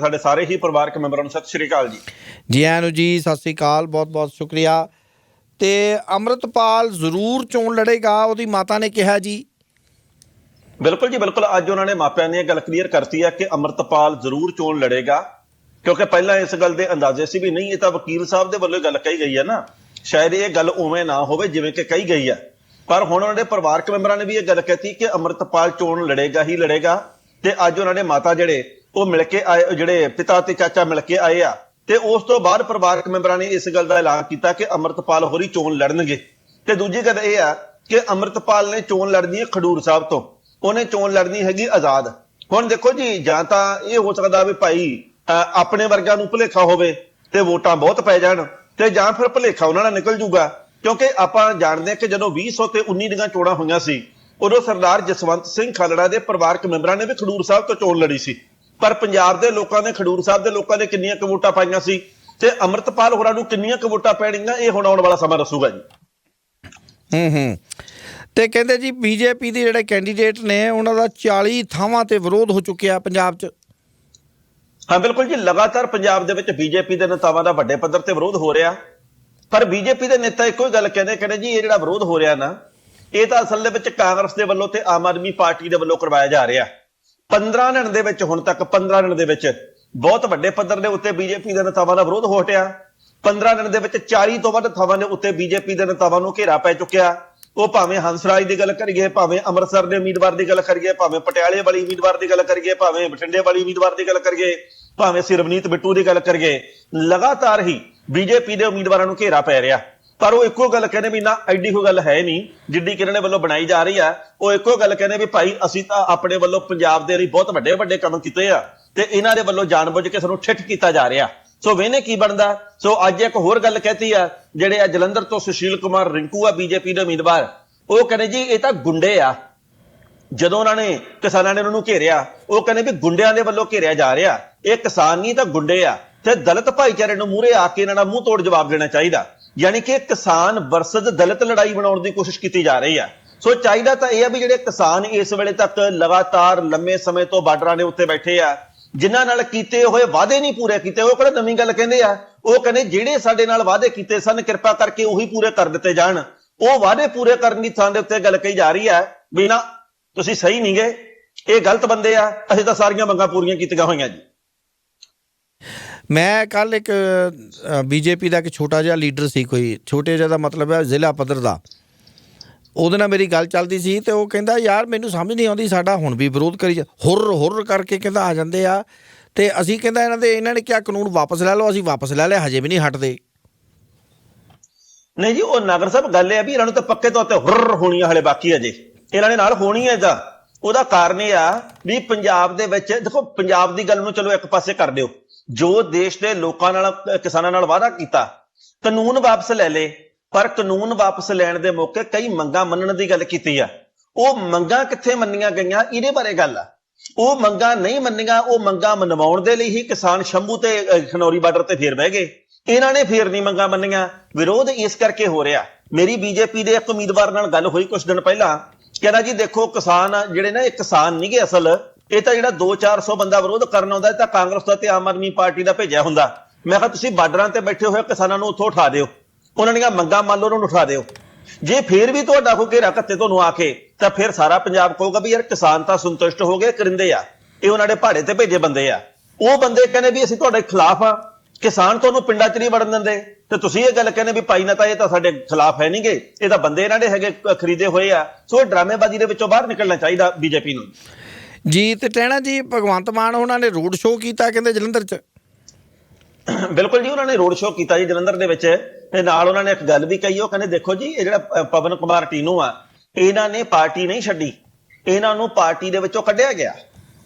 ਸਾਡੇ ਸਾਰੇ ਹੀ ਪਰਿਵਾਰਕ ਮੈਂਬਰਾਂ ਨੂੰ ਸਤਿ ਸ਼੍ਰੀ ਅਕਾਲ ਜੀ। ਜੀ ਆਇਆਂ ਨੂੰ ਜੀ ਸਤਿ ਸ੍ਰੀ ਅਕਾਲ ਬਹੁਤ ਬਹੁਤ ਸ਼ੁਕਰੀਆ। ਤੇ ਅੰਮ੍ਰਿਤਪਾਲ ਜ਼ਰੂਰ ਚੋਣ ਲੜੇਗਾ ਉਹਦੀ ਮਾਤਾ ਨੇ ਕਿਹਾ ਜੀ। ਬਿਲਕੁਲ ਜੀ ਬਿਲਕੁਲ। ਅੱਜ ਉਹਨਾਂ ਨੇ ਮਾਪਿਆਂ ਨੇ ਇਹ ਗੱਲ ਕਲੀਅਰ ਕਰਤੀ ਹੈ ਕਿ ਅਮਰਤਪਾਲ ਜ਼ਰੂਰ ਚੋਣ ਲੜੇਗਾ ਕਿਉਂਕਿ ਪਹਿਲਾਂ ਇਸ ਗੱਲ ਦੇ ਅੰਦਾਜ਼ੇ ਸੀ ਵੀ ਨਹੀਂ ਇਹ ਤਾਂ ਵਕੀਲ ਸਾਹਿਬ ਦੇ ਵੱਲੋਂ ਗੱਲ ਕਹੀ ਗਈ ਹੈ ਨਾ। ਸ਼ਾਇਦ ਇਹ ਗੱਲ ਉਵੇਂ ਨਾ ਹੋਵੇ ਜਿਵੇਂ ਕਿ ਕਹੀ ਗਈ ਹੈ। ਪਰ ਹੁਣ ਉਹਨਾਂ ਦੇ ਪਰਿਵਾਰਕ ਮੈਂਬਰਾਂ ਨੇ ਵੀ ਇਹ ਗੱਲ ਕਹਿਤੀ ਕਿ ਅਮਰਤਪਾਲ ਚੋਣ ਲੜੇਗਾ ਹੀ ਲੜੇਗਾ ਤੇ ਅੱਜ ਉਹਨਾਂ ਦੇ ਮਾਤਾ ਜਿਹੜੇ ਉਹ ਮਿਲ ਕੇ ਆਏ, ਜਿਹੜੇ ਪਿਤਾ ਤੇ ਚਾਚਾ ਮਿਲ ਕੇ ਆਏ ਆ। ਤੇ ਉਸ ਤੋਂ ਬਾਅਦ ਪਰਿਵਾਰਕ ਮੈਂਬਰਾਂ ਨੇ ਇਸ ਗੱਲ ਦਾ ਐਲਾਨ ਕੀਤਾ ਕਿ ਅਮਰਤਪਾਲ ਹੋਰੀ ਚੋਣ ਲੜਨਗੇ। ਤੇ ਦੂਜੀ ਗੱਲ ਇਹ ਆ ਕਿ ਅਮਰਤਪਾਲ ਨੇ ਚੋਣ ਲੜਨੀ ਹੈ ਖਡੂਰ ਸਾਹਿਬ ਤੋਂ। ਉਹਨੇ ਚੋਣ ਲੜਨੀ ਹੈਗੀ ਆਜ਼ਾਦ। ਹੁਣ ਦੇਖੋ ਜੀ, ਜਾਂ ਤਾਂ ਇਹ ਹੋ ਸਕਦਾ ਵੀ ਭਾਈ ਅਹ ਆਪਣੇ ਵਰਗਿਆਂ ਨੂੰ ਭੁਲੇਖਾ ਹੋਵੇ ਤੇ ਵੋਟਾਂ ਬਹੁਤ ਪੈ ਜਾਣ ਤੇ ਜਾਂ ਫਿਰ ਭੁਲੇਖਾ ਉਹਨਾਂ ਨਾਲ ਨਿਕਲ ਜੂਗਾ। ਕਿਉਂਕਿ ਆਪਾਂ ਜਾਣਦੇ ਹਾਂ ਕਿ ਜਦੋਂ 2000 ਤੇ 19 ਦੀਆਂ ਚੋਣਾਂ ਹੋਈਆਂ ਸੀ, ਉਦੋਂ ਸਰਦਾਰ ਜਸਵੰਤ ਸਿੰਘ ਖਾਲੜਾ ਦੇ ਪਰਿਵਾਰਕ ਮੈਂਬਰਾਂ ਨੇ ਵੀ ਖਡੂਰ ਸਾਹਿਬ ਤੋਂ ਚੋਣ ਲੜੀ ਸੀ। ਪਰ ਪੰਜਾਬ ਦੇ ਲੋਕਾਂ ਨੇ ਖਡੂਰ ਸਾਹਿਬ ਦੇ ਲੋਕਾਂ ਨੇ ਕਿੰਨੀਆਂ ਕੁ ਵੋਟਾਂ ਪਾਈਆਂ ਸੀ ਤੇ ਅਮਰਤਪਾਲ ਹੋਰਾਂ ਨੂੰ ਕਿੰਨੀਆਂ ਕੁ ਵੋਟਾਂ ਪੈਣਗੀਆਂ ਇਹ ਹੁਣ ਆਉਣ ਵਾਲਾ ਸਮਾਂ ਦੱਸੂਗਾ ਜੀ। ਹੂੰ ਹੂੰ। ਤੇ ਕਹਿੰਦੇ ਜੀ ਬੀਜੇਪੀ ਦੇ ਜਿਹੜੇ ਕੈਂਡੀਡੇਟ ਨੇ ਉਹਨਾਂ ਦਾ 40 ਥਾਵਾਂ ਤੇ ਵਿਰੋਧ ਹੋ ਚੁੱਕਿਆ ਪੰਜਾਬ 'ਚ। ਹਾਂ ਬਿਲਕੁਲ ਜੀ ਲਗਾਤਾਰ ਪੰਜਾਬ ਦੇ ਵਿੱਚ ਬੀਜੇਪੀ ਦੇ ਨੇਤਾਵਾਂ ਦਾ ਵੱਡੇ ਪੱਧਰ ਤੇ ਵਿਰੋਧ ਹੋ ਰਿਹਾ। ਪਰ ਬੀਜੇਪੀ ਦੇ ਨੇਤਾ ਇੱਕੋ ਹੀ ਗੱਲ ਕਹਿੰਦੇ ਕਹਿੰਦੇ ਜੀ ਇਹ ਜਿਹੜਾ ਵਿਰੋਧ ਹੋ ਰਿਹਾ ਨਾ ਇਹ ਤਾਂ ਅਸਲ ਦੇ ਵਿੱਚ ਕਾਂਗਰਸ ਦੇ ਵੱਲੋਂ ਤੇ ਆਮ ਆਦਮੀ ਪਾਰਟੀ ਦੇ ਵੱਲੋਂ ਕਰਵਾਇਆ ਜਾ ਰਿਹਾ। 15 ਦਿਨ ਦੇ ਵਿੱਚ ਹੁਣ ਤੱਕ 15 ਦਿਨ ਦੇ ਵਿੱਚ ਬਹੁਤ ਵੱਡੇ ਪੱਧਰ ਦੇ ਉੱਤੇ ਬੀਜੇਪੀ ਦੇ ਨੇਤਾਵਾਂ ਦਾ ਵਿਰੋਧ ਹੋ ਹਟਿਆ। 15 ਦਿਨ ਦੇ ਵਿੱਚ 40 ਤੋਂ ਵੱਧ ਥਾਵਾਂ ਦੇ ਉੱਤੇ ਬੀਜੇਪੀ ਦੇ ਨੇਤਾਵਾਂ ਨੂੰ ਘੇਰਾ ਪੈ ਚੁੱਕਿਆ। ਉਹ ਭਾਵੇਂ ਹੰਸਰਾਜ ਦੀ ਗੱਲ ਕਰੀਏ, ਭਾਵੇਂ ਅੰਮ੍ਰਿਤਸਰ ਦੇ ਉਮੀਦਵਾਰ ਦੀ ਗੱਲ ਕਰੀਏ, ਭਾਵੇਂ ਪਟਿਆਲੇ ਵਾਲੀ ਉਮੀਦਵਾਰ ਦੀ ਗੱਲ ਕਰੀਏ, ਭਾਵੇਂ ਬਠਿੰਡੇ ਵਾਲੀ ਉਮੀਦਵਾਰ ਦੀ ਗੱਲ ਕਰੀਏ, ਭਾਵੇਂ ਸਿਰਵਨੀਤ ਬਿੱਟੂ ਦੀ ਗੱਲ ਕਰੀਏ, ਲਗਾਤਾਰ ਹੀ ਬੀਜੇਪੀ ਦੇ ਉਮੀਦਵਾਰਾਂ ਨੂੰ ਘੇਰਾ ਪੈ ਰਿਹਾ। ਪਰ ਉਹ ਇੱਕੋ ਗੱਲ ਕਹਿੰਦੇ ਵੀ ਨਾ, ਐਡੀ ਕੋਈ ਗੱਲ ਹੈ ਨਹੀਂ। ਜਿੱਡੀ ਕਿ ਇਹਨਾਂ ਦੇ ਵੱਲੋਂ ਬਣਾਈ ਜਾ ਰਹੀ ਆ, ਉਹ ਇੱਕੋ ਗੱਲ ਕਹਿੰਦੇ ਵੀ ਭਾਈ ਅਸੀਂ ਤਾਂ ਆਪਣੇ ਵੱਲੋਂ ਪੰਜਾਬ ਦੇ ਲਈ ਬਹੁਤ ਵੱਡੇ ਵੱਡੇ ਕੰਮ ਕੀਤੇ ਆ ਤੇ ਇਹਨਾਂ ਦੇ ਵੱਲੋਂ ਜਾਣਬੁੱਝ ਕੇ ਸਾਨੂੰ ਠਿੱਠ ਕੀਤਾ ਜਾ ਰਿਹਾ। ਸੋ ਵੇਨੇ ਕੀ ਬਣਦਾ? ਸੋ ਅੱਜ ਇੱਕ ਹੋਰ ਗੱਲ ਕਹਿਤੀ ਆ, ਜਿਹੜੇ ਆ ਜਲੰਧਰ ਤੋਂ ਸੁਸ਼ੀਲ ਕੁਮਾਰ ਰਿੰਕੂ ਆ, ਬੀਜੇਪੀ ਦੇ ਉਮੀਦਵਾਰ, ਉਹ ਕਹਿੰਦੇ ਜੀ ਇਹ ਤਾਂ ਗੁੰਡੇ ਆ। ਜਦੋਂ ਉਹਨਾਂ ਨੇ ਕਿਸਾਨਾਂ ਨੇ ਉਹਨਾਂ ਨੂੰ ਘੇਰਿਆ, ਉਹ ਕਹਿੰਦੇ ਵੀ ਗੁੰਡਿਆਂ ਦੇ ਵੱਲੋਂ ਘੇਰਿਆ ਜਾ ਰਿਹਾ। ਇਹ ਕਿਸਾਨ ਨਹੀਂ ਤਾਂ ਗੁੰਡੇ ਆ। ਤੇ ਦਲਿਤ ਭਾਈਚਾਰੇ ਨੂੰ ਮੂਹਰੇ ਆ ਕੇ ਇਹਨਾਂ ਦਾ ਮੂੰਹ ਤੋੜ ਜਵਾਬ ਦੇਣਾ ਚਾਹੀਦਾ। ਯਾਨੀ ਕਿ ਕਿਸਾਨ ਵਰਸਸ ਦਲਿਤ ਲੜਾਈ ਬਣਾਉਣ ਦੀ ਕੋਸ਼ਿਸ਼ ਕੀਤੀ ਜਾ ਰਹੀ ਹੈ। ਸੋ ਚਾਹੀਦਾ ਤਾਂ ਇਹ ਆ ਵੀ ਜਿਹੜੇ ਕਿਸਾਨ ਇਸ ਵੇਲੇ ਤੱਕ ਲਗਾਤਾਰ ਲੰਮੇ ਸਮੇਂ ਤੋਂ ਬਾਰਡਰਾਂ ਦੇ ਉੱਤੇ ਬੈਠੇ ਆ, ਜਿਨ੍ਹਾਂ ਨਾਲ ਕੀਤੇ ਹੋਏ ਵਾਅਦੇ ਨਹੀਂ ਪੂਰੇ ਕੀਤੇ, ਉਹ ਕਿਹੜਾ ਨਵੀਂ ਗੱਲ ਕਹਿੰਦੇ ਆ? ਉਹ ਕਹਿੰਦੇ ਜਿਹੜੇ ਸਾਡੇ ਨਾਲ ਵਾਅਦੇ ਕੀਤੇ ਸਨ, ਕਿਰਪਾ ਕਰਕੇ ਉਹੀ ਪੂਰੇ ਕਰ ਦਿੱਤੇ ਜਾਣ। ਉਹ ਵਾਅਦੇ ਪੂਰੇ ਕਰਨ ਦੀ ਥਾਂ ਦੇ ਉੱਤੇ ਗੱਲ ਕਹੀ ਜਾ ਰਹੀ ਹੈ ਵੀ ਨਾ, ਤੁਸੀਂ ਸਹੀ ਨਹੀਂਗੇ ਇਹ ਗਲਤ ਬੰਦੇ ਆ, ਅਸੀਂ ਤਾਂ ਸਾਰੀਆਂ ਮੰਗਾਂ ਪੂਰੀਆਂ ਕੀਤੀਆਂ ਹੋਈਆਂ ਜੀ। ਮੈਂ ਕੱਲ ਇੱਕ ਬੀਜੇਪੀ ਦਾ ਇੱਕ ਛੋਟਾ ਜਿਹਾ ਲੀਡਰ ਸੀ ਕੋਈ, ਛੋਟੇ ਜਿਹਾ ਦਾ ਮਤਲਬ ਹੈ ਜ਼ਿਲ੍ਹਾ ਪੱਧਰ ਦਾ। ਉਹਦੇ ਨਾਲ ਮੇਰੀ ਗੱਲ ਚੱਲਦੀ ਸੀ ਤੇ ਉਹ ਕਹਿੰਦਾ, ਯਾਰ, ਮੈਨੂੰ ਸਮਝ ਨਹੀਂ ਆਉਂਦੀ, ਸਾਡਾ ਹੁਣ ਵੀ ਵਿਰੋਧ ਕਰੀ ਹੁਰ ਹੁਰ ਕਰਕੇ ਕਹਿੰਦਾ, ਆ ਜਾਂਦੇ ਆ। ਤੇ ਅਸੀਂ ਕਹਿੰਦਾ, ਇਹਨਾਂ ਦੇ, ਇਹਨਾਂ ਨੇ ਕਿਹਾ, ਕਾਨੂੰਨ ਵਾਪਸ ਲੈ ਲਓ, ਅਸੀਂ ਵਾਪਸ ਲੈ ਲਿਆ, ਹਜੇ ਵੀ ਨਹੀਂ ਹਟਦੇ। ਨਹੀਂ ਜੀ, ਉਹ ਨਗਰ ਸਾਹਿਬ ਗੱਲ ਇਹ ਆ ਵੀ ਇਹਨਾਂ ਨੂੰ ਤਾਂ ਪੱਕੇ ਤੌਰ ਤੇ ਹੁਰਰ ਹੋਣੀ ਆ ਹਲੇ ਬਾਕੀ ਅਜੇ ਇਹਨਾਂ ਦੇ ਨਾਲ ਹੋਣੀ ਹੈ ਇਹਦਾ। ਉਹਦਾ ਕਾਰਨ ਇਹ ਆ ਵੀ ਪੰਜਾਬ ਦੇ ਵਿੱਚ, ਦੇਖੋ, ਪੰਜਾਬ ਦੀ ਗੱਲ ਨੂੰ ਚਲੋ ਇੱਕ ਪਾਸੇ ਕਰ ਦਿਓ। ਜੋ ਦੇਸ਼ ਦੇ ਲੋਕਾਂ ਨਾਲ, ਕਿਸਾਨਾਂ ਨਾਲ ਵਾਅਦਾ ਕੀਤਾ, ਕਾਨੂੰਨ ਵਾਪਸ ਲੈ ਲੇ ਪਰ ਕਾਨੂੰਨ ਵਾਪਸ ਲੈਣ ਦੇ ਮੌਕੇ ਕਈ ਮੰਗਾਂ ਮੰਨਣ ਦੀ ਗੱਲ ਕੀਤੀ ਆ। ਉਹ ਮੰਗਾਂ ਕਿੱਥੇ ਮੰਨੀਆਂ ਗਈਆਂ? ਇਹਦੇ ਬਾਰੇ ਗੱਲ ਆ। ਉਹ ਮੰਗਾਂ ਨਹੀਂ ਮੰਨੀਆਂ, ਉਹ ਮੰਗਾਂ ਮਨਵਾਉਣ ਦੇ ਲਈ ਹੀ ਕਿਸਾਨ ਸ਼ੰਭੂ ਤੇ ਖਨੌਰੀ ਬਾਰਡਰ ਤੇ ਫੇਰ ਬਹਿ ਗਏ। ਇਹਨਾਂ ਨੇ ਫੇਰ ਨਹੀਂ ਮੰਗਾਂ ਮੰਨੀਆਂ। ਵਿਰੋਧ ਇਸ ਕਰਕੇ ਹੋ ਰਿਹਾ। ਮੇਰੀ ਬੀਜੇਪੀ ਦੇ ਇੱਕ ਉਮੀਦਵਾਰ ਨਾਲ ਗੱਲ ਹੋਈ ਕੁਝ ਦਿਨ ਪਹਿਲਾਂ। ਕਹਿੰਦਾ ਜੀ ਦੇਖੋ ਕਿਸਾਨ, ਜਿਹੜੇ ਨਾ ਇਹ ਕਿਸਾਨ ਨਹੀਂਗੇ ਅਸਲ ਇਹ ਤਾਂ ਜਿਹੜਾ 2-400 ਬੰਦਾ ਵਿਰੋਧ ਕਰਨ ਆਉਂਦਾ, ਇਹ ਤਾਂ ਕਾਂਗਰਸ ਦਾ ਤੇ ਆਮ ਆਦਮੀ ਪਾਰਟੀ ਦਾ ਭੇਜਿਆ ਹੁੰਦਾ। ਮੈਂ ਕਿਹਾ ਤੁਸੀਂ ਬਾਰਡਰਾਂ ਤੇ ਬੈਠੇ ਹੋਏ ਕਿਸਾਨਾਂ ਨੂੰ ਉੱਥੋਂ ਉਠਾ ਦਿਓ। ਉਹਨਾਂ ਦੀਆਂ ਮੰਗਾਂ ਮੰਨ ਲਓ, ਉਹਨਾਂ ਨੂੰ ਉਠਾ ਦਿਓ। ਜੇ ਫੇਰ ਵੀ ਤੁਹਾਡਾ ਕੋਈ ਘੇਰਾ ਕੱਤੇ ਤੁਹਾਨੂੰ ਆ ਕੇ ਤਾਂ ਫਿਰ ਸਾਰਾ ਪੰਜਾਬ ਕਹੂਗਾ ਵੀ ਯਾਰ ਕਿਸਾਨ ਤਾਂ ਸੰਤੁਸ਼ਟ ਹੋ ਗਏ, ਕਰਿੰਦੇ ਆ। ਇਹ ਉਹਨਾਂ ਦੇ ਪਹਾੜੇ ਤੇ ਭੇਜੇ ਬੰਦੇ ਆ। ਉਹ ਬੰਦੇ ਕਹਿੰਦੇ ਵੀ ਅਸੀਂ ਤੁਹਾਡੇ ਖਿਲਾਫ ਆ। ਕਿਸਾਨ ਤੁਹਾਨੂੰ ਪਿੰਡਾਂ 'ਚ ਨਹੀਂ ਵੜਨ ਦਿੰਦੇ। ਤੇ ਤੁਸੀਂ ਇਹ ਗੱਲ ਕਹਿੰਦੇ ਵੀ ਭਾਈ ਨਾ ਤਾਂ ਇਹ ਤਾਂ ਸਾਡੇ ਖਿਲਾਫ ਹੈ ਨਹੀਂਗੇ ਇਹ ਤਾਂ ਬੰਦੇ ਇਹਨਾਂ ਦੇ ਹੈਗੇ ਖਰੀਦੇ ਹੋਏ ਆ। ਸੋ ਇਹ ਡਰਾਮੇਬਾਜ਼ੀ ਦੇ ਵਿੱਚੋਂ ਬਾਹਰ ਨਿਕਲਣਾ ਚਾਹੀਦਾ ਬੀਜੇਪੀ ਨੂੰ। ਜੀ ਤੇ ਟਹਿਣਾ ਜੀ, ਭਗਵੰਤ ਮਾਨ ਉਹਨਾਂ ਨੇ ਰੋਡ ਸ਼ੋਅ ਕੀਤਾ ਕਹਿੰਦੇ ਜਲੰਧਰ 'ਚ। ਬਿਲਕੁਲ ਜੀ, ਉਹਨਾਂ ਨੇ ਰੋਡ ਸ਼ੋਅ ਕੀਤਾ ਜੀ ਜਲੰਧਰ ਦੇ ਵਿੱਚ ਤੇ ਨਾਲ ਉਹਨਾਂ ਨੇ ਇੱਕ ਗੱਲ ਵੀ ਕਹੀ, ਉਹ ਕਹਿੰਦੇ ਦੇਖੋ ਜੀ, ਇਹ ਜਿਹੜਾ ਪਵਨ ਕੁਮਾਰ ਟੀਨੂ ਆ, ਇਹਨਾਂ ਨੇ ਪਾਰਟੀ ਨਹੀਂ ਛੱਡੀ, ਇਹਨਾਂ ਨੂੰ ਪਾਰਟੀ ਦੇ ਵਿੱਚੋਂ ਕੱਢਿਆ ਗਿਆ।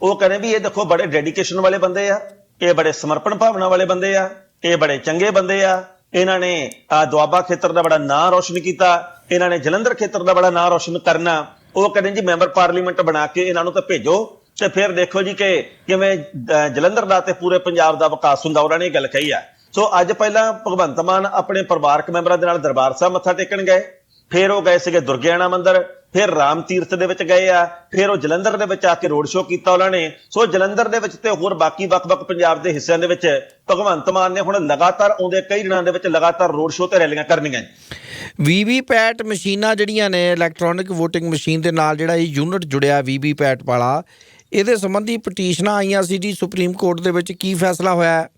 ਉਹ ਕਹਿੰਦੇ ਵੀ ਇਹ ਦੇਖੋ ਬੜੇ ਡੈਡੀਕੇਸ਼ਨ ਵਾਲੇ ਬੰਦੇ ਆ, ਇਹ ਬੜੇ ਸਮਰਪਣ ਭਾਵਨਾ ਵਾਲੇ ਬੰਦੇ ਆ, ਇਹ ਬੜੇ ਚੰਗੇ ਬੰਦੇ ਆ, ਇਹਨਾਂ ਨੇ ਦੁਆਬਾ ਖੇਤਰ ਦਾ ਬੜਾ ਨਾਂ ਰੋਸ਼ਨ ਕੀਤਾ, ਇਹਨਾਂ ਨੇ ਜਲੰਧਰ ਖੇਤਰ ਦਾ ਬੜਾ ਨਾਂ ਰੋਸ਼ਨ ਕਰਨਾ। ਉਹ ਕਹਿੰਦੇ ਜੀ ਮੈਂਬਰ ਪਾਰਲੀਮੈਂਟ ਬਣਾ ਕੇ ਇਹਨਾਂ ਨੂੰ ਤਾਂ ਭੇਜੋ ਤੇ ਫਿਰ ਦੇਖੋ ਜੀ ਕਿ ਕਿਵੇਂ ਅ, ਜਲੰਧਰ ਦਾ ਤੇ ਪੂਰੇ ਪੰਜਾਬ ਦਾ ਵਿਕਾਸ ਹੁੰਦਾ ਉਹਨਾਂ ਨੇ ਇਹ ਗੱਲ ਕਹੀ ਆ। ਸੋ ਅੱਜ ਪਹਿਲਾਂ ਭਗਵੰਤ ਮਾਨ ਆਪਣੇ ਪਰਿਵਾਰਕ ਮੈਂਬਰਾਂ ਦੇ ਨਾਲ ਦਰਬਾਰ ਸਾਹਿਬ ਮੱਥਾ ਟੇਕਣ ਗਏ। ਫਿਰ ਉਹ ਗਏ ਸੀਗੇ ਦੁਰਗਿਆਣਾ ਮੰਦਿਰ ਫਿਰ ਰਾਮ ਤੀਰਥ ਦੇ ਵਿੱਚ ਗਏ ਆ ਫਿਰ ਉਹ ਜਲੰਧਰ ਦੇ ਵਿੱਚ ਆ ਕੇ ਰੋਡ ਸ਼ੋਅ ਕੀਤਾ ਉਹਨਾਂ ਨੇ। ਸੋ ਜਲੰਧਰ ਦੇ ਵਿੱਚ ਤੇ ਹੋਰ ਬਾਕੀ ਵੱਖ-ਵੱਖ ਪੰਜਾਬ ਦੇ ਹਿੱਸਿਆਂ ਦੇ ਵਿੱਚ ਭਗਵੰਤ ਮਾਨ ਨੇ ਹੁਣ ਲਗਾਤਾਰ ਆਉਂਦੇ ਕਈ ਦਿਨਾਂ ਦੇ ਵਿੱਚ ਲਗਾਤਾਰ ਰੋਡ ਸ਼ੋਅ ਤੇ ਰੈਲੀਆਂ ਕਰਨੀਆਂ ਵੀਵੀਪੈਟ ਮਸ਼ੀਨਾਂ ਜਿਹੜੀਆਂ ਨੇ ਇਲੈਕਟ੍ਰੋਨਿਕ VOTING ਮਸ਼ੀਨ ਦੇ ਨਾਲ ਜਿਹੜਾ ਇਹ ਯੂਨਿਟ ਜੁੜਿਆ ਵੀਵੀਪੈਟ ਵਾਲਾ ਇਹਦੇ ਸੰਬੰਧੀ ਪਟੀਸ਼ਨਾਂ ਆਈਆਂ ਸੀ ਜੀ ਸੁਪਰੀਮ ਕੋਰਟ ਦੇ ਵਿੱਚ ਕੀ ਫੈਸਲਾ ਹੋਇਆ?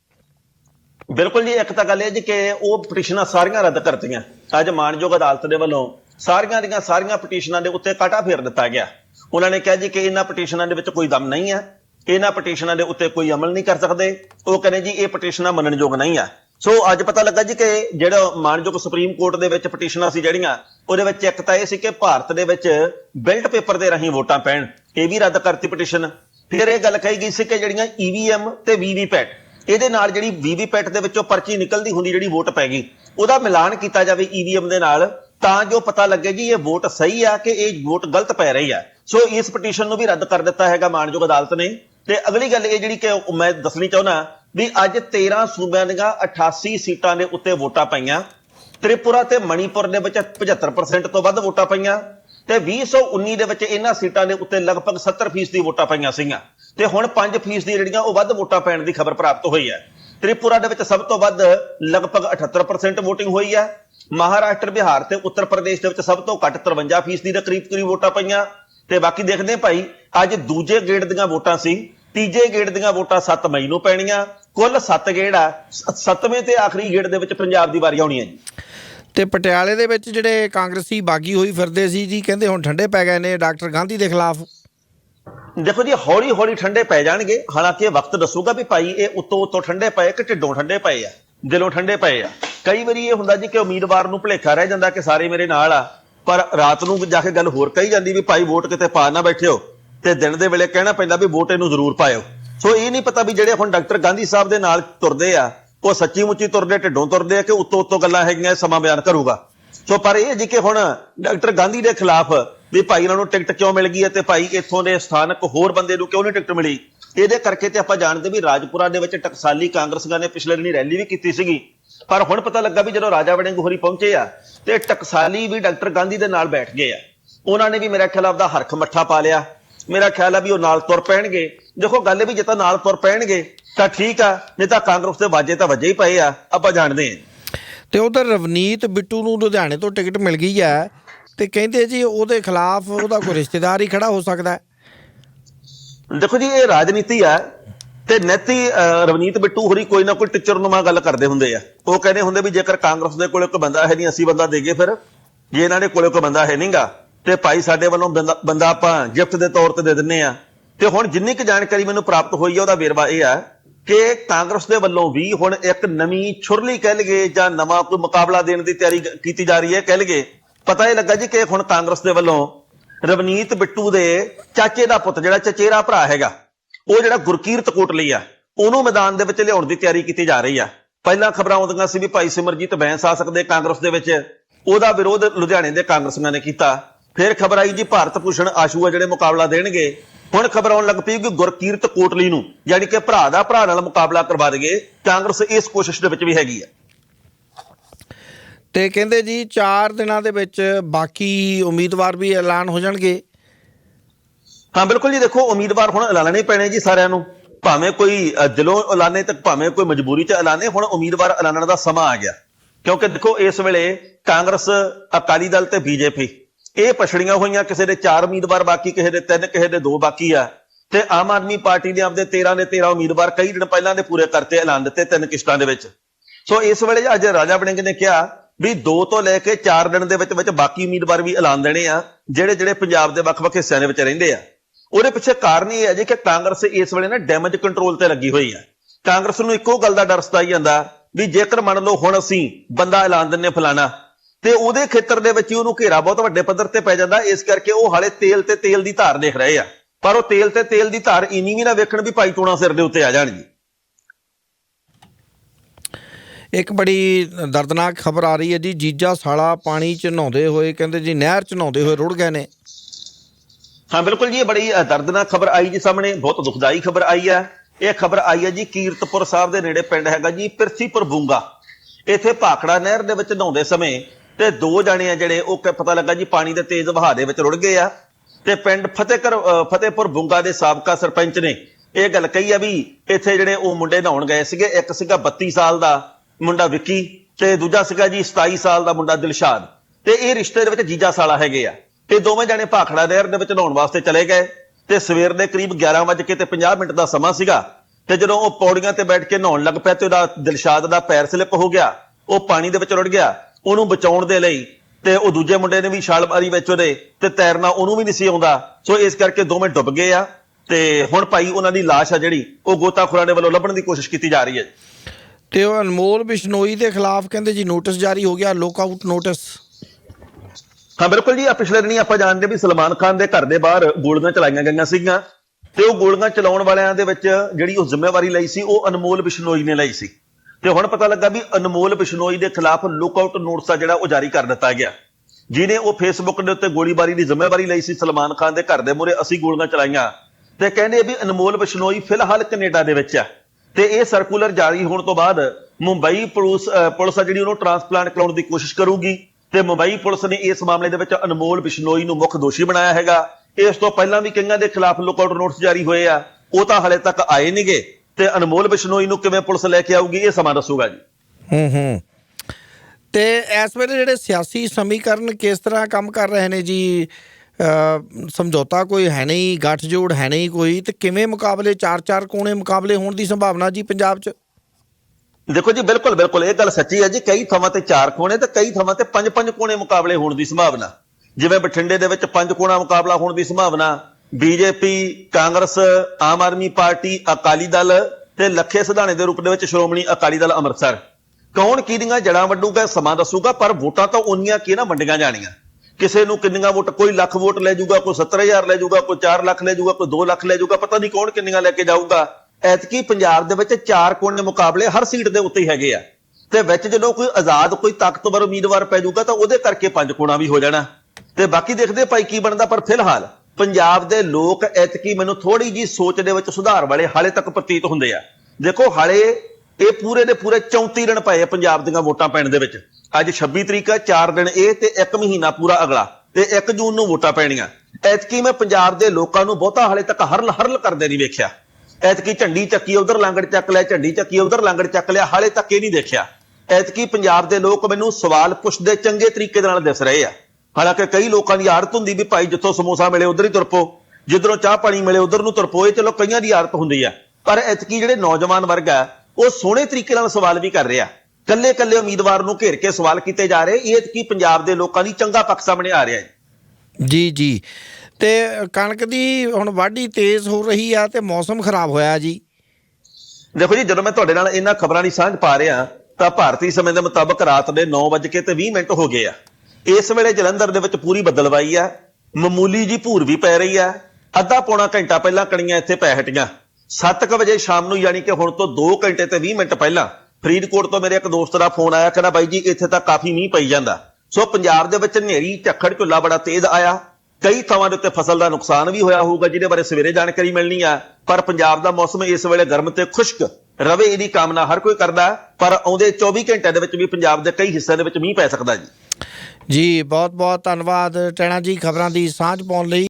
ਬਿਲਕੁਲ ਜੀ ਇੱਕ ਤਾਂ ਗੱਲ ਇਹ ਜੀ ਕਿ ਉਹ ਪਟੀਸ਼ਨਾਂ ਸਾਰੀਆਂ ਰੱਦ ਕਰਤੀਆਂ। ਅੱਜ ਮਾਨਯੋਗ ਅਦਾਲਤ ਦੇ ਵੱਲੋਂ ਸਾਰੀਆਂ ਦੀਆਂ ਸਾਰੀਆਂ ਪਟੀਸ਼ਨਾਂ ਦੇ ਉੱਤੇ ਕਾਟਾ ਫੇਰ ਦਿੱਤਾ ਗਿਆ। ਉਹਨਾਂ ਨੇ ਕਿਹਾ ਜੀ ਕਿ ਇਹਨਾਂ ਪਟੀਸ਼ਨਾਂ ਦੇ ਵਿੱਚ ਕੋਈ ਦਮ ਨਹੀਂ ਹੈ ਇਹਨਾਂ ਪਟੀਸ਼ਨਾਂ ਦੇ ਉੱਤੇ ਕੋਈ ਅਮਲ ਨਹੀਂ ਕਰ ਸਕਦੇ। ਉਹ ਕਹਿੰਦੇ ਜੀ ਇਹ ਪਟੀਸ਼ਨਾਂ ਮੰਨਣਯੋਗ ਨਹੀਂ ਆ। ਸੋ ਅੱਜ ਪਤਾ ਲੱਗਾ ਜੀ ਕਿ ਜਿਹੜਾ ਮਾਨਯੋਗ ਸੁਪਰੀਮ ਕੋਰਟ ਦੇ ਵਿੱਚ ਪਟੀਸ਼ਨਾਂ ਸੀ ਜਿਹੜੀਆਂ, ਉਹਦੇ ਵਿੱਚ ਇੱਕ ਤਾਂ ਇਹ ਸੀ ਕਿ ਭਾਰਤ ਦੇ ਵਿੱਚ ਬੈਲਟ ਪੇਪਰ ਦੇ ਰਾਹੀਂ ਵੋਟਾਂ ਪੈਣ। ਇਹ ਵੀ ਰੱਦ ਕਰਤੀ ਪਟੀਸ਼ਨ ਫਿਰ ਇਹ ਗੱਲ ਕਹੀ ਗਈ ਸੀ ਕਿ ਜਿਹੜੀਆਂ ਈਵੀਐਮ ਤੇ ਵੀਵੀਪੈਟ ਇਹਦੇ ਨਾਲ ਜਿਹੜੀ ਵੀਵੀਪੈਟ ਦੇ ਵਿੱਚੋਂ ਪਰਚੀ ਨਿਕਲਦੀ ਹੁੰਦੀ, ਜਿਹੜੀ ਵੋਟ ਪੈ ਗਈ, ਉਹਦਾ ਮਿਲਾਨ ਕੀਤਾ ਜਾਵੇ ਈਵੀਐਮ ਦੇ ਨਾਲ, ਤਾਂ ਜੋ ਪਤਾ ਲੱਗੇ ਜੀ ਇਹ ਵੋਟ ਸਹੀ ਆ ਕਿ ਇਹ ਵੋਟ ਗਲਤ ਪੈ ਰਹੀ ਆ। ਸੋ ਇਸ ਪਟੀਸ਼ਨ ਨੂੰ ਵੀ ਰੱਦ ਕਰ ਦਿੱਤਾ ਹੈਗਾ ਮਾਨਯੋਗ ਅਦਾਲਤ ਨੇ। ਤੇ ਅਗਲੀ ਗੱਲ ਇਹ ਜਿਹੜੀ ਕਿ ਮੈਂ ਦੱਸਣੀ ਚਾਹੁੰਦਾ ਵੀ ਅੱਜ 13 ਸੂਬਿਆਂ ਦੀਆਂ 88 ਸੀਟਾਂ ਦੇ ਉੱਤੇ ਵੋਟਾਂ ਪਈਆਂ। ਤ੍ਰਿਪੁਰਾ ਤੇ ਮਣੀਪੁਰ ਦੇ ਵਿੱਚ 75% ਤੋਂ ਵੱਧ ਵੋਟਾਂ ਪਈਆਂ। ਤੇ 2019 ਦੇ ਵਿੱਚ ਇਹਨਾਂ ਸੀਟਾਂ ਦੇ ਉੱਤੇ ਲਗਭਗ 70% ਦੀ ਵੋਟਾਂ ਪਈਆਂ ਸੀਗੀਆਂ। ਤੇ ਹੁਣ 5% ਜਿਹੜੀਆਂ ਉਹ ਵੱਧ ਵੋਟਾਂ ਪੈਣ ਦੀ ਖਬਰ ਪ੍ਰਾਪਤ ਹੋਈ ਹੈ। ਤ੍ਰਿਪੁਰਾ ਦੇ ਵਿੱਚ ਸਭ ਤੋਂ ਵੱਧ ਲਗਭਗ 78% ਵੋਟਿੰਗ ਹੋਈ ਹੈ। ਮਹਾਰਾਸ਼ਟਰ, ਬਿਹਾਰ ਤੇ ਉੱਤਰ ਪ੍ਰਦੇਸ਼ ਦੇ ਵਿੱਚ ਸਭ ਤੋਂ ਘੱਟ 53% ਦੇ ਕਰੀਬ ਕਰੀਬ ਵੋਟਾਂ ਪਈਆਂ। ਤੇ ਬਾਕੀ ਦੇਖਦੇ ਹਾਂ ਭਾਈ, ਅੱਜ ਦੂਜੇ ਗੇੜ ਦੀਆਂ ਵੋਟਾਂ ਸੀ, ਤੀਜੇ ਗੇੜ ਦੀਆਂ ਵੋਟਾਂ 7 ਮਈ ਨੂੰ ਪੈਣੀਆਂ। ਕੁੱਲ 7 ਗੇੜ ਆ 7ਵੇਂ ਤੇ ਆਖਰੀ ਗੇੜ ਦੇ ਵਿੱਚ ਪੰਜਾਬ ਦੀ ਵਾਰੀ ਆਉਣੀ ਹੈ ਜੀ। ਤੇ ਪਟਿਆਲੇ ਦੇ ਵਿੱਚ ਜਿਹੜੇ ਕਾਂਗਰਸੀ ਬਾਗੀ ਹੋਈ ਫਿਰਦੇ ਸੀ ਜੀ, ਕਹਿੰਦੇ ਹੁਣ ਠੰਡੇ ਪੈ ਗਏ ਨੇ ਡਾਕਟਰ ਗਾਂਧੀ ਦੇ ਖਿਲਾਫ। ਦੇਖੋ ਜੀ, ਹੌਲੀ ਹੌਲੀ ਠੰਡੇ ਪੈ ਜਾਣਗੇ। ਹਾਲਾਂਕਿ ਇਹ ਵਕਤ ਦੱਸੂਗਾ ਵੀ ਭਾਈ, ਇਹ ਉੱਤੋਂ ਉੱਤੋਂ ਠੰਡੇ ਪਏ ਕਿ ਢਿੱਡੋਂ ਠੰਡੇ ਪਏ ਆ? ਦਿਲੋਂ ਠੰਡੇ ਪਏ ਆ? ਕਈ ਵਾਰੀ ਇਹ ਹੁੰਦਾ ਜੀ ਕਿ ਉਮੀਦਵਾਰ ਨੂੰ ਭੁਲੇਖਾ ਰਹਿ ਜਾਂਦਾ ਕਿ ਸਾਰੇ ਮੇਰੇ ਨਾਲ ਆ। ਪਰ ਰਾਤ ਨੂੰ ਜਾ ਕੇ ਗੱਲ ਹੋਰ ਕਹੀ ਜਾਂਦੀ ਵੀ ਭਾਈ, ਵੋਟ ਕਿਤੇ ਪਾ ਨਾ ਬੈਠਿਓ ਤੇ ਦਿਨ ਦੇ ਵੇਲੇ ਕਹਿਣਾ ਪੈਂਦਾ ਵੀ ਵੋਟ ਇਹਨੂੰ ਜ਼ਰੂਰ ਪਾਇਓ। ਸੋ ਇਹ ਨਹੀਂ ਪਤਾ ਵੀ ਜਿਹੜੇ ਹੁਣ ਡਾਕਟਰ ਗਾਂਧੀ ਸਾਹਿਬ ਦੇ ਨਾਲ ਤੁਰਦੇ ਆ, ਉਹ ਸੱਚੀ ਮੁੱਚੀ ਤੁਰਦੇ, ਢਿੱਡੋਂ ਤੁਰਦੇ ਆ ਕਿ ਉੱਤੋਂ ਉੱਤੋਂ ਗੱਲਾਂ ਹੈਗੀਆਂ ਸਮਾਂ ਬਿਆਨ ਕਰੂਗਾ। ਸੋ ਪਰ ਇਹ ਜੀ ਕਿ ਹੁਣ ਡਾਕਟਰ ਗਾਂਧੀ ਦੇ ਖਿਲਾਫ ਵੀ ਭਾਈ ਇਹਨਾਂ ਨੂੰ ਟਿਕਟ ਕਿਉਂ ਮਿਲ ਗਈ ਹੈ ਤੇ ਭਾਈ ਇੱਥੋਂ ਦੇ ਸਥਾਨਕ ਹੋਰ ਬੰਦੇ ਨੂੰ ਕਿਉਂ ਨਹੀਂ ਟਿਕਟ ਮਿਲੀ? ਇਹਦੇ ਕਰਕੇ ਤੇ ਆਪਾਂ ਜਾਣਦੇ ਵੀ ਰਾਜਪੁਰਾ ਦੇ ਵਿੱਚ ਟਕਸਾਲੀ ਕਾਂਗਰਸੀਆਂ ਨੇ ਪਿਛਲੇ ਦਿਨੀ ਰੈਲੀ ਵੀ ਕੀਤੀ ਸੀਗੀ। ਪਰ ਹੁਣ ਪਤਾ ਲੱਗਾ ਵੀ ਜਦੋਂ ਰਾਜਾ ਵੜਿੰਗ ਹੋਰੀ ਪਹੁੰਚੇ ਆ, ਤੇ ਟਕਸਾਲੀ ਵੀ ਡਾਕਟਰ ਗਾਂਧੀ ਦੇ ਨਾਲ ਬੈਠ ਗਏ ਆ। ਉਹਨਾਂ ਨੇ ਵੀ ਮੇਰਾ ਖਿਆਲ ਆਪਦਾ ਹਰਖ ਮੱਠਾ ਪਾ ਲਿਆ। ਮੇਰਾ ਖਿਆਲ ਆ ਵੀ ਉਹ ਨਾਲ ਤੁਰ ਪੈਣਗੇ। ਦੇਖੋ ਗੱਲ ਇਹ ਵੀ ਜੇ ਤਾਂ ਨਾਲ ਤੁਰ ਪੈਣਗੇ, ਤਾਂ ਠੀਕ ਆ, ਨਹੀਂ ਤਾਂ ਕਾਂਗਰਸ ਦੇ ਵਾਜੇ ਤਾਂ ਵੱਜੇ ਹੀ ਪਏ ਆ। ਆਪਾਂ ਜਾਣਦੇ ਹਾਂ। ਤੇ ਉਧਰ ਰਵਨੀਤ ਬਿੱਟੂ ਨੂੰ ਲੁਧਿਆਣੇ ਤੋਂ ਟਿਕਟ ਮਿਲ ਗਈ ਹੈ। ਤੇ ਕਹਿੰਦੇ ਜੀ ਉਹਦੇ ਖਿਲਾਫ ਉਹਦਾ ਕੋਈ ਰਿਸ਼ਤੇਦਾਰ ਹੀ ਖੜਾ ਹੋ ਸਕਦਾ ਦੇਖੋ ਜੀ, ਇਹ ਰਾਜਨੀਤੀ ਆ ਤੇ ਨੈਤੀ ਰਵਨੀਤ ਬਿੱਟੂ ਹੋਰੀ ਕੋਈ ਨਾ ਕੋਈ ਟੀਚਰ ਨੂੰ ਗੱਲ ਕਰਦੇ ਹੁੰਦੇ ਆ। ਉਹ ਕਹਿੰਦੇ ਹੁੰਦੇ ਵੀ ਜੇਕਰ ਕਾਂਗਰਸ ਦੇ ਕੋਲੇ ਕੋਈ ਬੰਦਾ ਹੈ ਨਹੀਂ, ਅਸੀਂ ਬੰਦਾ ਦੇਗੇ ਫਿਰ। ਜੇ ਇਹਨਾਂ ਦੇ ਕੋਲ ਕੋਈ ਬੰਦਾ ਹੈ ਨਹੀਂਗਾ, ਤੇ ਭਾਈ ਸਾਡੇ ਵੱਲੋਂ ਬੰਦਾ- ਬੰਦਾ ਆਪਾਂ ਗਿਫਟ ਦੇ ਤੌਰ ਤੇ ਦੇ ਦਿੰਨੇ ਆ। ਤੇ ਹੁਣ ਜਿੰਨੀ ਕੁ ਜਾਣਕਾਰੀ ਮੈਨੂੰ ਪ੍ਰਾਪਤ ਹੋਈ ਹੈ ਉਹਦਾ ਵੇਰਵਾ ਇਹ ਆ ਕਿ ਕਾਂਗਰਸ ਦੇ ਵੱਲੋਂ ਵੀ ਹੁਣ ਇੱਕ ਨਵੀਂ ਛੁਰਲੀ ਕਹਿ ਲਈਏ ਜਾਂ ਨਵਾਂ ਕੋਈ ਮੁਕਾਬਲਾ ਦੇਣ ਦੀ ਤਿਆਰੀ ਕੀਤੀ ਜਾ ਰਹੀ ਹੈ ਕਹਿ ਲਈਏ ਪਤਾ ਇਹ ਲੱਗਾ ਜੀ ਕਿ ਹੁਣ ਕਾਂਗਰਸ ਦੇ ਵੱਲੋਂ ਰਵਨੀਤ ਬਿੱਟੂ ਦੇ ਚਾਚੇ ਦਾ ਪੁੱਤ, ਜਿਹੜਾ ਚਚੇਰਾ ਭਰਾ ਹੈਗਾ, ਉਹ ਜਿਹੜਾ ਗੁਰਕੀਰਤ ਕੋਟਲੀ ਆ, ਉਹਨੂੰ ਮੈਦਾਨ ਦੇ ਵਿੱਚ ਲਿਆਉਣ ਦੀ ਤਿਆਰੀ ਕੀਤੀ ਜਾ ਰਹੀ ਆ। ਪਹਿਲਾਂ ਖਬਰਾਂ ਆਉਂਦੀਆਂ ਸੀ ਵੀ ਭਾਈ ਸਿਮਰਜੀਤ ਬੈਂਸ ਆ ਸਕਦੇ ਕਾਂਗਰਸ ਦੇ ਵਿੱਚ। ਉਹਦਾ ਵਿਰੋਧ ਲੁਧਿਆਣੇ ਦੇ ਕਾਂਗਰਸੀਆਂ ਨੇ ਕੀਤਾ। ਫਿਰ ਖਬਰ ਆਈ ਜੀ, ਭਾਰਤ ਭੂਸ਼ਣ ਆਸ਼ੂ ਆ ਜਿਹੜੇ ਮੁਕਾਬਲਾ ਦੇਣਗੇ। ਹੁਣ ਖਬਰ ਆਉਣ ਲੱਗ ਪਈ ਕਿ ਗੁਰਕੀਰਤ ਕੋਟਲੀ ਨੂੰ, ਯਾਨੀ ਕਿ ਭਰਾ ਦਾ ਭਰਾ ਨਾਲ ਮੁਕਾਬਲਾ ਕਰਵਾ ਦੇਗੇ। ਕਾਂਗਰਸ ਇਸ ਕੋਸ਼ਿਸ਼ ਦੇ ਵਿੱਚ ਵੀ ਹੈਗੀ ਆ। ਤੇ ਕਹਿੰਦੇ ਜੀ 4 ਦਿਨਾਂ ਦੇ ਵਿੱਚ ਬਾਕੀ ਉਮੀਦਵਾਰ ਵੀ ਐਲਾਨ ਹੋ ਜਾਣਗੇ। ਹਾਂ, ਬਿਲਕੁਲ ਜੀ, ਦੇਖੋ, ਉਮੀਦਵਾਰ ਹੁਣ ਐਲਾਨਣੇ ਪੈਣੇ ਜੀ ਸਾਰਿਆਂ ਨੂੰ। ਭਾਵੇਂ ਕੋਈ ਦਿਲੋਂ ਐਲਾਨੇ ਤੇ ਭਾਵੇਂ ਕੋਈ ਮਜਬੂਰੀ 'ਚ ਐਲਾਨੇ, ਹੁਣ ਉਮੀਦਵਾਰ ਐਲਾਨਣ ਦਾ ਸਮਾਂ ਆ ਗਿਆ। ਕਿਉਂਕਿ ਦੇਖੋ, ਇਸ ਵੇਲੇ ਕਾਂਗਰਸ, ਅਕਾਲੀ ਦਲ ਤੇ ਬੀਜੇਪੀ, ਇਹ ਪਛੜੀਆਂ ਹੋਈਆਂ ਕਿਸੇ ਦੇ 4 ਉਮੀਦਵਾਰ ਬਾਕੀ, ਕਿਸੇ ਦੇ 3 ਕਿਸੇ ਦੇ 2 ਬਾਕੀ ਆ। ਤੇ ਆਮ ਆਦਮੀ ਪਾਰਟੀ ਨੇ ਆਪਦੇ 13 ਦੇ 13 ਉਮੀਦਵਾਰ ਕਈ ਦਿਨ ਪਹਿਲਾਂ ਦੇ ਪੂਰੇ ਕਰਤੇ, ਐਲਾਨ ਦਿੱਤੇ ਤਿੰਨ ਕਿਸ਼ਤਾਂ ਦੇ ਵਿੱਚ। ਸੋ ਇਸ ਵੇਲੇ ਅੱਜ ਰਾਜਾ ਵੜਿੰਗ ਨੇ ਕਿਹਾ ਵੀ 2 ਤੋਂ ਲੈ ਕੇ 4 ਦਿਨ ਦੇ ਵਿੱਚ ਵਿੱਚ ਬਾਕੀ ਉਮੀਦਵਾਰ ਵੀ ਐਲਾਨ ਦੇਣੇ ਆ, ਜਿਹੜੇ ਜਿਹੜੇ ਪੰਜਾਬ ਦੇ ਵੱਖ-ਵੱਖ ਹਿੱਸਿਆਂ ਦੇ ਵਿੱਚ ਰਹਿੰਦੇ ਆ। ਉਹਦੇ ਪਿੱਛੇ ਕਾਰਨ ਇਹ ਹੈ ਜੀ ਕਿ ਕਾਂਗਰਸ ਇਸ ਵੇਲੇ ਨਾ ਡੈਮੇਜ ਕੰਟਰੋਲ ਤੇ ਲੱਗੀ ਹੋਈ ਹੈ ਕਾਂਗਰਸ ਨੂੰ ਇੱਕੋ ਗੱਲ ਦਾ ਡਰ ਸਤਾਈ ਜਾਂਦਾ ਵੀ ਜੇਕਰ ਮੰਨ ਲਓ ਹੁਣ ਅਸੀਂ ਬੰਦਾ ਐਲਾਨ ਦਿੰਨੇ ਫਲਾਣਾ, ਤੇ ਉਹਦੇ ਖੇਤਰ ਦੇ ਵਿੱਚ ਹੀ ਉਹਨੂੰ ਘੇਰਾ ਬਹੁਤ ਵੱਡੇ ਪੱਧਰ ਤੇ ਪੈ ਜਾਂਦਾ, ਇਸ ਕਰਕੇ ਉਹ ਹਾਲੇ ਤੇਲ ਤੇ ਤੇਲ ਦੀ ਧਾਰ ਦੇਖ ਰਹੇ ਆ। ਪਰ ਉਹ ਤੇਲ ਤੇ ਤੇਲ ਦੀ ਧਾਰ ਇਨੀ ਵੀ ਨਾ ਵੇਖਣ ਵੀ ਭਾਈ ਚੋਣਾ ਸਿਰ ਦੇ ਉੱਤੇ ਆ ਜਾਣ ਜੀ ਇੱਕ ਬੜੀ ਦਰਦਨਾਕ ਖਬਰ ਆ ਰਹੀ ਹੈ ਜੀ। ਜੀਜਾ ਸਾਲਾ ਪਾਣੀ ਚ ਨਹਾਉਂਦੇ ਹੋਏ ਕਹਿੰਦੇ ਜੀ ਨਹਿਰ ਚ ਨਹਾਉਂਦੇ ਹੋਏ ਰੁੜ ਗਏ ਨੇ। ਹਾਂ ਬਿਲਕੁਲ ਜੀ ਇਹ ਬੜੀ ਦਰਦਨਾਕ ਖਬਰ ਆਈ ਜੀ ਸਾਹਮਣੇ। ਬਹੁਤ ਦੁਖਦਾਈ ਖਬਰ ਆਈ ਹੈ। ਇਹ ਖਬਰ ਆਈ ਹੈ ਜੀ ਕੀਰਤਪੁਰ ਸਾਹਿਬ ਦੇ ਨੇੜੇ ਪਿੰਡ ਹੈਗਾ ਜੀ ਪਿਰਥੀਪੁਰ ਬੂੰਗਾ। ਇੱਥੇ ਭਾਖੜਾ ਨਹਿਰ ਦੇ ਵਿੱਚ ਨਹਾਉਂਦੇ ਸਮੇਂ ਤੇ ਦੋ ਜਣੇ ਆ ਜਿਹੜੇ ਉਹ ਪਤਾ ਲੱਗਾ ਜੀ ਪਾਣੀ ਦੇ ਤੇਜ਼ ਵਹਾਅ ਦੇ ਵਿੱਚ ਰੁੜ ਗਏ ਆ। ਤੇ ਪਿੰਡ ਫਤਿਹਕਰ ਅ, ਫਤਿਹਪੁਰ ਬੂੰਗਾ ਦੇ ਸਾਬਕਾ ਸਰਪੰਚ ਨੇ ਇਹ ਗੱਲ ਕਹੀ ਆ ਵੀ ਇੱਥੇ ਜਿਹੜੇ ਉਹ ਮੁੰਡੇ ਨਹਾਉਣ ਗਏ ਸੀਗੇ ਇੱਕ ਸੀਗਾ 32 ਸਾਲ ਦਾ। ਮੁੰਡਾ ਵਿੱਕੀ ਤੇ ਦੂਜਾ ਸੀਗਾ ਜੀ 27 ਸਾਲ ਦਾ ਮੁੰਡਾ ਦਿਲਸ਼ਾਦ। ਤੇ ਇਹ ਰਿਸ਼ਤੇ ਦੇ ਵਿੱਚ ਜੀਜਾ ਸਾਲਾ ਹੈਗੇ ਆ। ਤੇ ਦੋਵੇਂ ਜਾਣੇ ਭਾਖੜਾ ਨਹਿਰ ਦੇ ਵਿੱਚ ਨਹਾਉਣ ਵਾਸਤੇ ਚਲੇ ਗਏ ਤੇ ਸਵੇਰ ਦੇ ਕਰੀਬ 11:50 ਤੇ 50 ਮਿੰਟ ਦਾ ਸਮਾਂ ਸੀਗਾ ਤੇ ਜਦੋਂ ਉਹ ਪੌੜੀਆਂ ਤੇ ਬੈਠ ਕੇ ਨਹਾਉਣ ਲੱਗ ਪਿਆ ਤੇ ਉਹਦਾ ਦਿਲਸ਼ਾਦ ਦਾ ਪੈਰ ਸਲਿੱਪ ਹੋ ਗਿਆ, ਉਹ ਪਾਣੀ ਦੇ ਵਿੱਚ ਰੁੜ ਗਿਆ, ਉਹਨੂੰ ਬਚਾਉਣ ਦੇ ਲਈ ਤੇ ਉਹ ਦੂਜੇ ਮੁੰਡੇ ਨੇ ਵੀ ਛਾਲ ਮਾਰੀ ਵਿੱਚ ਉਹਦੇ ਤੇ ਤੈਰਨਾ ਉਹਨੂੰ ਵੀ ਨਹੀਂ ਸੀ ਆਉਂਦਾ। ਸੋ ਇਸ ਕਰਕੇ ਦੋਵੇਂ ਡੁੱਬ ਗਏ ਆ ਤੇ ਹੁਣ ਭਾਈ ਉਹਨਾਂ ਦੀ ਲਾਸ਼ ਆ ਜਿਹੜੀ, ਉਹ ਗੋਤਾਖੋਰਾਂ ਦੇ ਵੱਲੋਂ ਲੱਭਣ ਦੀ ਕੋਸ਼ਿਸ਼ ਕੀਤੀ ਜਾ ਰਹੀ ਹੈ। ਤੇ ਉਹ ਅਨਮੋਲ ਬਿਸ਼ਨੋਈ ਦੇ ਖਿਲਾਫ ਕਹਿੰਦੇ ਜੀ ਨੋਟਿਸ ਜਾਰੀ ਹੋ ਗਿਆ ਲੋਕਆਊਟ ਨੋਟਿਸ। ਹਾਂ, ਬਿਲਕੁਲ ਜੀ ਆ ਪਿਛਲੇ ਦਿਨੀ ਆਪਾਂ ਜਾਣਦੇ ਵੀ ਸਲਮਾਨ ਖਾਨ ਦੇ ਘਰ ਦੇ ਬਾਹਰ ਗੋਲੀਆਂ ਚਲਾਈਆਂ ਗਈਆਂ ਸੀਗੀਆਂ ਤੇ ਉਹ ਗੋਲੀਆਂ ਚਲਾਉਣ ਵਾਲਿਆਂ ਦੇ ਵਿੱਚ ਜਿਹੜੀ ਉਹ ਜ਼ਿੰਮੇਵਾਰੀ ਲਈ ਸੀ, ਉਹ ਅਨਮੋਲ ਬਿਸ਼ਨੋਈ ਨੇ ਲਈ ਸੀ। ਤੇ ਹੁਣ ਪਤਾ ਲੱਗਾ ਵੀ ਅਨਮੋਲ ਬਿਸ਼ਨੋਈ ਦੇ ਖਿਲਾਫ ਲੁੱਕਆਊਟ ਨੋਟਿਸ ਆ ਜਿਹੜਾ ਉਹ ਜਾਰੀ ਕਰ ਦਿੱਤਾ ਗਿਆ। ਜਿਨੇ ਉਹ ਫੇਸਬੁੱਕ ਦੇ ਉੱਤੇ ਗੋਲੀਬਾਰੀ ਦੀ ਜ਼ਿੰਮੇਵਾਰੀ ਲਈ ਸੀ, ਸਲਮਾਨ ਖਾਨ ਦੇ ਘਰ ਦੇ ਮੂਹਰੇ ਅਸੀਂ ਗੋਲੀਆਂ ਚਲਾਈਆਂ। ਤੇ ਕਹਿੰਦੇ ਵੀ ਅਨਮੋਲ ਬਿਸ਼ਨੋਈ ਫਿਲਹਾਲ ਕੈਨੇਡਾ ਦੇ ਵਿੱਚ ਹੈ ਤੇ ਇਹ ਸਰਕੂਲਰ ਜਾਰੀ ਹੋਣ ਤੋਂ ਬਾਅਦ ਮੁੰਬਈ ਪੁਲਿਸ ਪੁਲਿਸ ਜਿਹੜੀ ਉਹਨੂੰ ਟ੍ਰਾਂਸਪਲਾਂਟ ਕਰਾਉਣ ਦੀ ਕੋਸ਼ਿਸ਼ ਕਰੂਗੀ ਤੇ ਮੁੰਬਈ ਪੁਲਿਸ ਨੇ ਇਸ ਮਾਮਲੇ ਦੇ ਵਿੱਚ ਅਨਮੋਲ ਬਿਸ਼ਨੋਈ ਨੂੰ ਮੁੱਖ ਦੋਸ਼ੀ ਬਣਾਇਆ ਹੈਗਾ। ਇਸ ਤੋਂ ਪਹਿਲਾਂ ਵੀ ਕਈਆਂ ਦੇ ਖਿਲਾਫ ਲੁੱਕਆਊਟ ਨੋਟਿਸ ਜਾਰੀ ਹੋਏ ਆ। ਉਹ ਤਾਂ ਹਲੇ ਤੱਕ ਆਏ ਨਹੀਂਗੇ ਤੇ ਅਨਮੋਲ ਬਿਸ਼ਨੋਈ ਨੂੰ ਕਿਵੇਂ ਪੁਲਿਸ ਲੈ ਕੇ ਆਊਗੀ ਇਹ ਸਮਾਂ ਦੱਸੂਗਾ ਜੀ। ਹੂੰ ਹੂੰ। ਤੇ ਇਸ ਵੇਲੇ ਜਿਹੜੇ ਸਿਆਸੀ ਸਮੀਕਰਨ ਕਿਸ ਤਰ੍ਹਾਂ ਕੰਮ ਕਰ ਰਹੇ ਨੇ ਜੀ? ਸਮਝੌਤਾ ਕੋਈ ਹੈ ਨਹੀਂ, ਗੱਠਜੋੜ ਹੈ ਨਹੀਂ ਕੋਈ, ਤੇ ਕਿਵੇਂ ਮੁਕਾਬਲੇ ਚਾਰ ਚਾਰ ਕੋਣੇ ਮੁਕਾਬਲੇ ਹੋਣ ਦੀ ਸੰਭਾਵਨਾ ਜੀ ਪੰਜਾਬ 'ਚ? ਦੇਖੋ ਜੀ, ਬਿਲਕੁਲ ਬਿਲਕੁਲ, ਇਹ ਗੱਲ ਸੱਚੀ ਹੈ ਜੀ, ਕਈ ਥਾਵਾਂ ਤੇ ਚਾਰ ਕੋਣੇ ਤੇ ਕਈ ਥਾਵਾਂ ਤੇ ਪੰਜ ਪੰਜ ਕੋਣੇ ਮੁਕਾਬਲੇ ਹੋਣ ਦੀ ਸੰਭਾਵਨਾ। ਜਿਵੇਂ ਬਠਿੰਡੇ ਦੇ ਵਿੱਚ ਪੰਜ ਕੋਣਾ ਮੁਕਾਬਲਾ ਹੋਣ ਦੀ ਸੰਭਾਵਨਾ, ਬੀਜੇਪੀ, ਕਾਂਗਰਸ, ਆਮ ਆਦਮੀ ਪਾਰਟੀ, ਅਕਾਲੀ ਦਲ ਤੇ ਲੱਖੇ ਸਿਧਾਣੇ ਦੇ ਰੂਪ ਦੇ ਵਿੱਚ ਸ਼੍ਰੋਮਣੀ ਅਕਾਲੀ ਦਲ ਅੰਮ੍ਰਿਤਸਰ। ਕੌਣ ਕਿਹਦੀਆਂ ਜੜਾਂ ਵੱਡੂਗਾ ਸਮਾਂ ਦੱਸੂਗਾ, ਪਰ ਵੋਟਾਂ ਤਾਂ ਉਨੀਆਂ ਕੀ ਨਾ ਵੰਡੀਆਂ ਜਾਣੀਆਂ। ਕਿਸੇ ਨੂੰ ਕਿੰਨੀਆਂ ਵੋਟ, ਕੋਈ ਲੱਖ ਵੋਟ ਲੈ ਜਾਊਗਾ, ਕੋਈ 70000 ਲੈ ਜਾਊਗਾ, ਕੋਈ 4 ਲੱਖ ਲੈ ਜਾਊਗਾ, ਕੋਈ 2 ਲੱਖ ਲੈ ਜਾਊਗਾ, ਪਤਾ ਨਹੀਂ ਕੌਣ ਕਿੰਨੀਆਂ ਲੈ ਕੇ ਜਾਊਗਾ। ਐਤਕੀ ਪੰਜਾਬ ਦੇ ਵਿੱਚ ਚਾਰ ਕੋਣੇ ਮੁਕਾਬਲੇ ਹਰ ਸੀਟ ਦੇ ਉੱਤੇ ਹੀ ਹੈਗੇ ਆ। ਤੇ ਵਿੱਚ ਜਦੋਂ ਕੋਈ ਆਜ਼ਾਦ, ਕੋਈ ਤਾਕਤਵਰ ਉਮੀਦਵਾਰ ਪੈ ਜਾਊਗਾ ਤਾਂ ਉਹਦੇ ਕਰਕੇ ਪੰਜ ਕੋਣਾ ਵੀ ਹੋ ਜਾਣਾ। ਤੇ ਬਾਕੀ ਦੇਖਦੇ ਭਾਈ ਕੀ ਬਣਦਾ, ਪਰ ਫਿਲਹਾਲ ਪੰਜਾਬ ਦੇ ਲੋਕ ਐਤਕੀ ਮੈਨੂੰ ਥੋੜੀ ਜੀ ਸੋਚ ਦੇ ਵਿੱਚ ਸੁਧਾਰ ਵਾਲੇ ਹਾਲੇ ਤੱਕ ਪ੍ਰਤੀਤ ਹੁੰਦੇ ਆ। ਦੇਖੋ ਹਾਲੇ ਇਹ ਪੂਰੇ ਦੇ ਪੂਰੇ 34 ਰਣ ਪਏ ਪੰਜਾਬ ਦੀਆਂ ਵੋਟਾਂ ਪੈਣ ਦੇ ਵਿੱਚ। ਅੱਜ 26 ਤਰੀਕ ਹੈ 4 ਦਿਨ ਇਹ ਤੇ 1 ਮਹੀਨਾ ਪੂਰਾ ਅਗਲਾ ਤੇ 1 ਜੂਨ ਨੂੰ ਵੋਟਾਂ ਪੈਣੀਆਂ। ਐਤਕੀ ਮੈਂ ਪੰਜਾਬ ਦੇ ਲੋਕਾਂ ਨੂੰ ਬਹੁਤਾ ਹਾਲੇ ਤੱਕ ਹਰਲ ਹਰਲ ਕਰਦੇ ਨਹੀਂ ਵੇਖਿਆ। ਐਤਕੀ ਝੰਡੀ ਚੱਕੀ ਉਧਰ ਲਾਂਗੜ ਚੱਕ ਲਿਆ, ਝੰਡੀ ਚੱਕੀ ਉਧਰ ਲਾਂਗੜ ਚੱਕ ਲਿਆ, ਹਾਲੇ ਤੱਕ ਇਹ ਨਹੀਂ ਦੇਖਿਆ। ਐਤਕੀ ਪੰਜਾਬ ਦੇ ਲੋਕ ਮੈਨੂੰ ਸਵਾਲ ਪੁੱਛਦੇ ਚੰਗੇ ਤਰੀਕੇ ਦੇ ਨਾਲ ਦਿਸ ਰਹੇ ਆ। ਹਾਲਾਂਕਿ ਕਈ ਲੋਕਾਂ ਦੀ ਆਦਤ ਹੁੰਦੀ ਵੀ ਭਾਈ ਜਿੱਥੋਂ ਸਮੋਸਾ ਮਿਲੇ ਉਧਰ ਹੀ ਤੁਰਪੋ ਜਿੱਧਰੋਂ ਚਾਹ ਪਾਣੀ ਮਿਲੇ ਉਧਰ ਨੂੰ ਤੁਰਪੋ ਇਹ ਚਲੋ ਕਈਆਂ ਦੀ ਆਦਤ ਹੁੰਦੀ ਆ। ਪਰ ਐਤਕੀ ਜਿਹੜੇ ਨੌਜਵਾਨ ਵਰਗ ਆ, ਉਹ ਸੋਹਣੇ ਤਰੀਕੇ ਨਾਲ ਸਵਾਲ ਵੀ ਕਰ ਰਿਹਾ ਕੱਲੇ ਕੱਲੇ ਉਮੀਦਵਾਰ ਨੂੰ ਘੇਰ ਕੇ ਸਵਾਲ ਕੀਤੇ ਜਾ ਰਹੇ। ਇਹ ਐਤਕੀ ਪੰਜਾਬ ਦੇ ਲੋਕਾਂ ਦੀ ਚੰਗਾ ਪੱਖ ਸਾਹਮਣੇ ਆ ਰਿਹਾ ਹੈ? ਜੀ ਜੀ। ਤੇ ਕਣਕ ਦੀ ਹੁਣ ਵਾਢੀ ਤੇਜ਼ ਹੋ ਰਹੀ ਆ ਤੇ ਮੌਸਮ ਖਰਾਬ ਹੋਇਆ ਜੀ। ਦੇਖੋ ਜੀ ਜਦੋਂ ਮੈਂ ਤੁਹਾਡੇ ਨਾਲ ਇਹਨਾਂ ਖਬਰਾਂ ਦੀ ਸਾਂਝ ਪਾ ਰਿਹਾ ਤਾਂ ਭਾਰਤੀ ਸਮੇਂ ਦੇ ਮੁਤਾਬਕ ਰਾਤ ਦੇ 9:20 ਤੇ 20 ਮਿੰਟ ਹੋ ਗਏ ਆ। ਇਸ ਵੇਲੇ ਜਲੰਧਰ ਦੇ ਵਿੱਚ ਪੂਰੀ ਬੱਦਲਵਾਈ ਆ। ਮਾਮੂਲੀ ਜੀ ਭੂਰ ਵੀ ਪੈ ਰਹੀ ਆ। ਅੱਧਾ ਪੌਣਾ ਘੰਟਾ ਪਹਿਲਾਂ ਕਣੀਆਂ ਇੱਥੇ ਪੈ ਹਟੀਆਂ। 7:00 ਵਜੇ ਸ਼ਾਮ ਨੂੰ ਯਾਨੀ ਕਿ ਹੁਣ ਤੋਂ 2 ਘੰਟੇ ਤੇ 20 ਮਿੰਟ ਪਹਿਲਾਂ ਫਰੀਦਕੋਟ ਤੋਂ ਮੇਰੇ ਇੱਕ ਦੋਸਤ ਦਾ ਫੋਨ ਆਇਆ, ਕਹਿੰਦਾ ਬਾਈ ਜੀ, ਇੱਥੇ ਤਾਂ ਕਾਫੀ ਮੀਂਹ ਪਈ ਜਾਂਦਾ। ਸੋ ਪੰਜਾਬ ਦੇ ਵਿੱਚ ਹਨੇਰੀ, ਝੱਖੜ, ਝੁੱਲਾ ਬੜਾ ਤੇਜ਼ ਆਇਆ। ਕਈ ਥਾਵਾਂ ਦੇ ਉੱਤੇ ਫਸਲ ਦਾ ਨੁਕਸਾਨ ਵੀ ਹੋਇਆ ਹੋਊਗਾ, ਜਿਹਦੇ ਬਾਰੇ ਸਵੇਰੇ ਜਾਣਕਾਰੀ ਮਿਲਣੀ ਆ। ਪਰ ਪੰਜਾਬ ਦਾ ਮੌਸਮ ਇਸ ਵੇਲੇ ਗਰਮ ਤੇ ਖੁਸ਼ਕ ਰਵੇ, ਇਹਦੀ ਕਾਮਨਾ ਹਰ ਕੋਈ ਕਰਦਾ। ਪਰ ਆਉਂਦੇ 24 ਘੰਟਿਆਂ ਦੇ ਵਿੱਚ ਵੀ ਪੰਜਾਬ ਦੇ ਕਈ ਹਿੱਸਿਆਂ ਦੇ ਵਿੱਚ ਮੀਂਹ ਪੈ ਸਕਦਾ ਜੀ। ਜੀ ਬਹੁਤ ਬਹੁਤ ਧੰਨਵਾਦ ਟੈਣਾ ਜੀ ਖਬਰਾਂ ਦੀ ਸਾਂਝ ਪਾਉਣ ਲਈ।